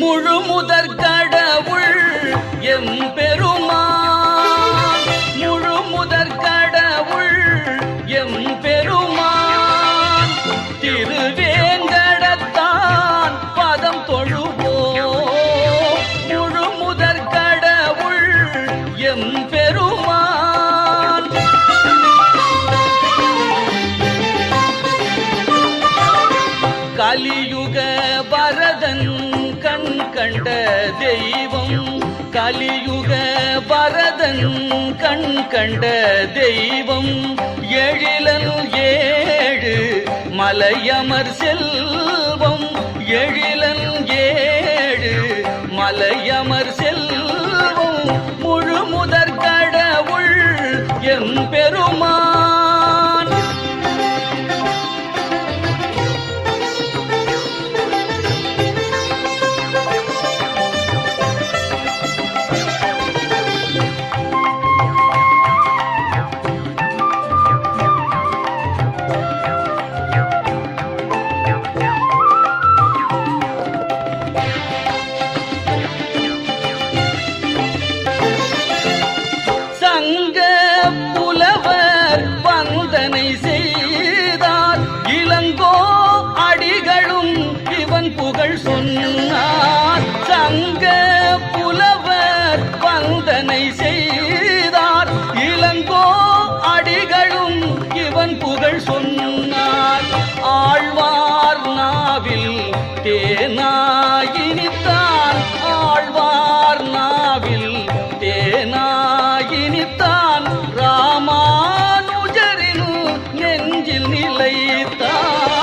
முழு முதற் கடவுள் எம் பெருமா முழு முதற் கடவுள் எம் பெருமான். திருவேங்கடத்தான் பதம் தொழுவோம் முழு முதற் கடவுள் எம் பெருமான். கலியுக பரதன் கண்ட தெய்வம் கலியுக வரதன் கண் கண்ட தெய்வம் எழிலன் ஏழு மலையமர் செல்வம் எழிலன் ஏழு மலையமர் செல்வம். முழு முதற் கடவுள் எம் சொன்னார் சங்க புலவர் வந்தனை செய்தார். இளங்கோ அடிகளும் இவன் புகழ் சொன்னார். ஆழ்வார் நாவில் தேனாயினித்தான். ஆழ்வார் நாவில் தேனாயினித்தான். ராமானுஜரினு நெஞ்சில் நிலைத்தான்.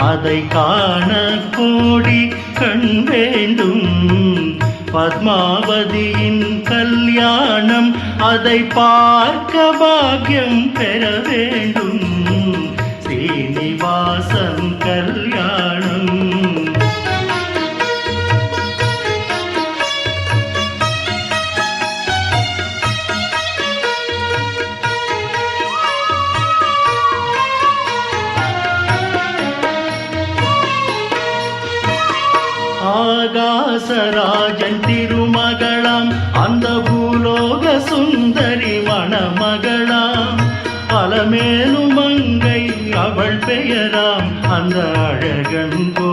அதை காண கோடி கண் வேண்டும். பத்மாவதியின் கல்யாணம் அதை பார்க்க பாக்கியம் பெற வேண்டும். ஸ்ரீனிவாசன் கல் திருமகளாம் அந்த பூலோக சுந்தரி மணமகளாம். அலமேலும் மங்கை அவள் பெயராம் அந்த அழகன் போ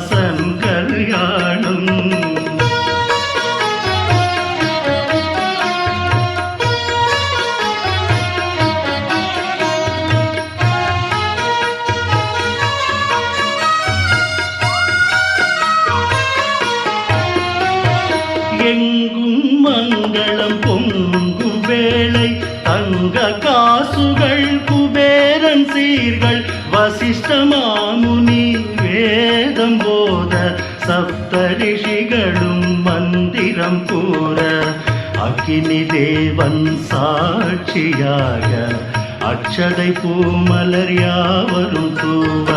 ஸ்ரீனிவாசன் கல்யாணம். எங்கும் மங்களம் பொங்கும் வேளை தங்க காசுகள் குபேரன் சீர்கள் வசிஷ்டமா சப்த ரிஷிகளும் மந்திரம் கூற அக்கினி தேவன் சாட்சியாக அக்ஷதை பூமலர் யாவரும் தூவ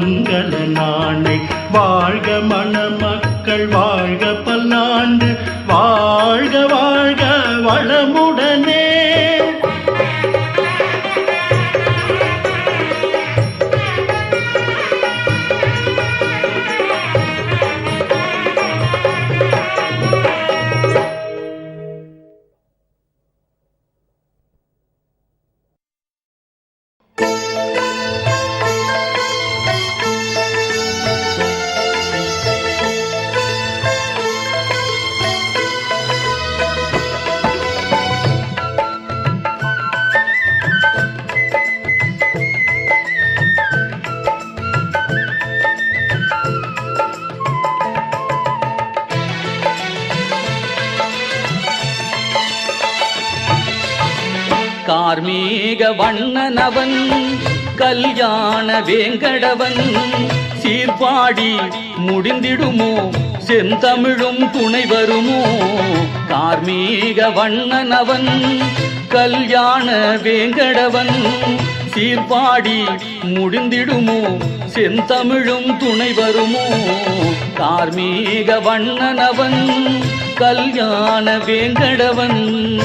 மங்கள நாளை. வாழ்க மணமக்கள் வாழ்க பல்லாண்டு. வாழ்க வாழ்க வளமுடனே. வண்ணனவன் கல்யாண வேங்கடவன். சீர்பாடி முடிந்திடுமோ செந்தமிழும் துணை வருமோ? கார்மீக வண்ணனவன் கல்யாண வேங்கடவன். சீர்பாடி முடிந்திடுமோ செந்தமிழும் துணை வருமோ? கார்மீக வண்ணனவன் கல்யாண வேங்கடவன்.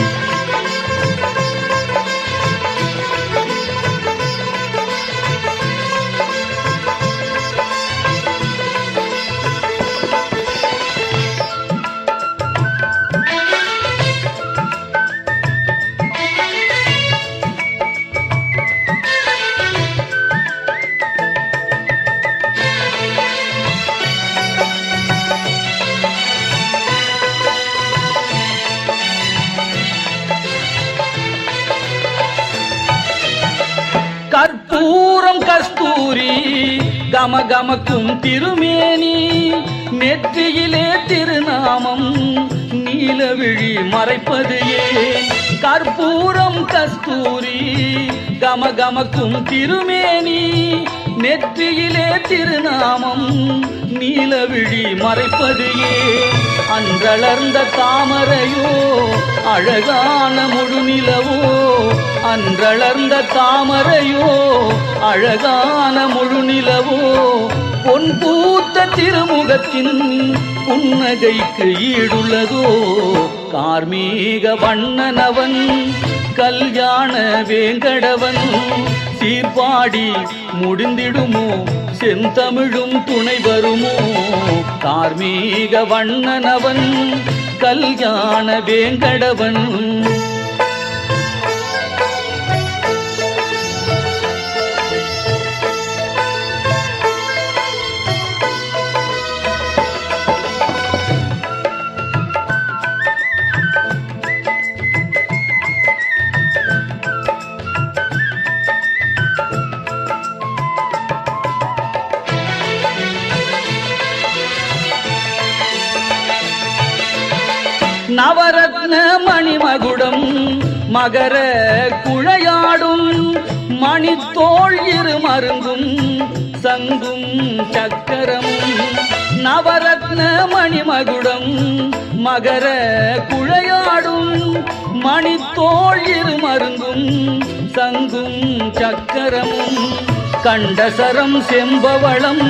கமகமக்கும் திருமேனி நெற்றியிலே திருநாமம் நீலவிழி மறைப்பது ஏன்? கற்பூரம் கஸ்தூரி கமகமக்கும் திருமேனி நெற்றியிலே திருநாமம் நீலவிழி மறைப்பது ஏன் அன்றளர்ந்த தாமரையோ அழகான முழுநிலவோ. அன்றளர்ந்த தாமரையோ அழகான முழுநிலவோ. பொன் பூத்த திருமுகத்தின் புன்னகைக்கு ஈடுள்ளதோ. கார்மீக வண்ணனவன் கல்யாண வேங்கடவன் சீர்பாடி முடிந்திடுமோ? செந்தமிழும் துணை வருமோ? தார்மீக வண்ணனவன் கல்யாண வேங்கடவன். மகர குழையாடும் மணித்தோள் இரு மருங்கும் சங்கும் சக்கரமும் நவரத்ன மணிமகுடம் மகர குழையாடும் மணித்தோள் இரு மருங்கும் சங்கும் சக்கரமும் கண்டசரம் செம்பவளம்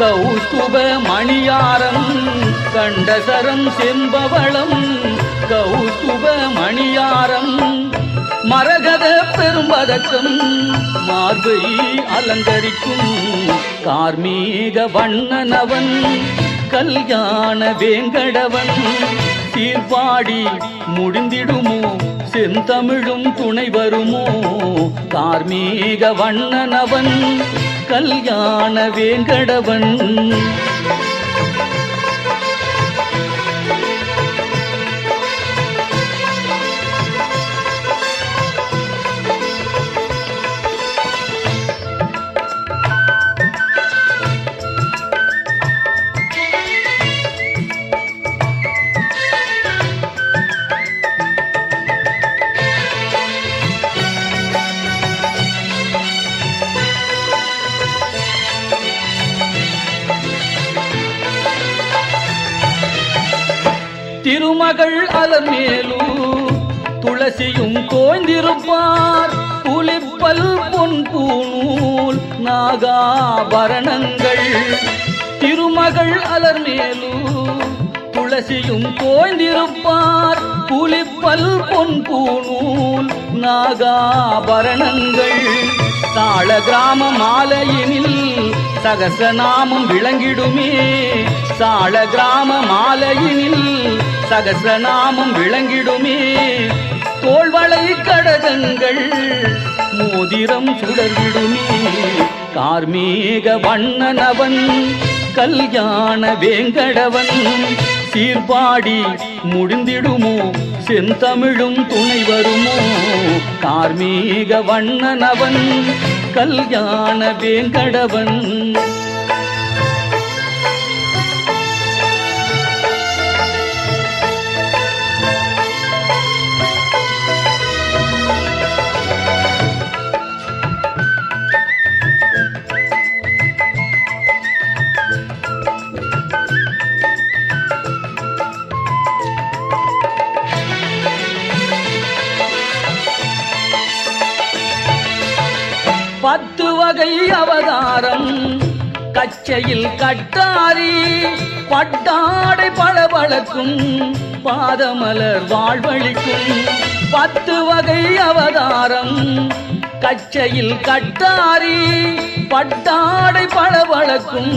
கௌஸ்துப மணியாரம். கண்டசரம் செம்பவளம் கௌசுப மணியாரம் மரகத பெரும்பதக்கம் மார்பை அலங்கரிக்கும் கார்மீக வண்ணனவன் கல்யாண வேங்கடவன். சீர்பாடி முடிந்திடுமோ செந்தமிழும் துணை வருமோ கார்மீக வண்ணனவன் கல்யாண வேங்கடவன். திருமகள் மேலும் துளசியும் தோய்ந்திருப்பார். புலிப்பல் பொன் பூநூல் நாகாபரணங்கள். திருமகள் அலர் மேலும் துளசியும் தோய்ந்திருப்பார். புலிப்பல் பொன் பூநூல் நாகாபரணங்கள். தாழ கிராம மாலையினில் சகசநாமம் விளங்கிடுமே. சாள கிராம மாலையினில் சகசநாமம் விளங்கிடுமே. தோல்வளை கடகங்கள் மோதிரம் சுடர்விடுமே. கார்மேக வண்ணனவன் கல்யாண வேங்கடவன் சீர்பாடி முடிந்திடுமோ செந்தமிழும் துணை வருமோ. கார்மீக வண்ணனவன் கல்யாண வேங்கடவன். பச்சையில் கட்டாரி பட்டாடை பளபளக்கும் பாதமலர் வாழ்வழிக்கும். பத்து வகை அவதாரம் கச்சையில் கட்டாரி பட்டாடை பளபளக்கும்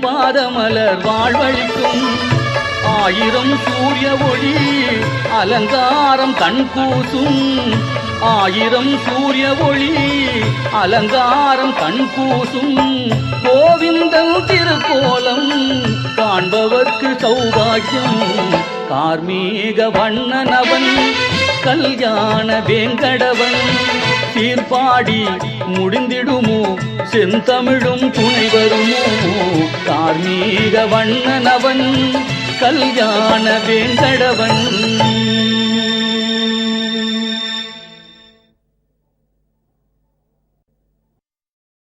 பாதமலர் வாழ்வழிக்கும். ஆயிரம் சூரிய ஒளி அலங்காரம் கண் கூசும். ஆயிரம் சூரிய ஒளி அலங்காரம் கண் கூசும். கோவிந்தன் திருக்கோலம் காண்பவர்க்கு சௌபாகியம். கார்மீக வண்ணனவன் கல்யாண வேங்கடவன். சீர்பாடி முடிந்திடுமோ செந்தமிழும் துணை வருமோ கார்மீக வண்ணனவன் கல்யாண வேங்கடவன்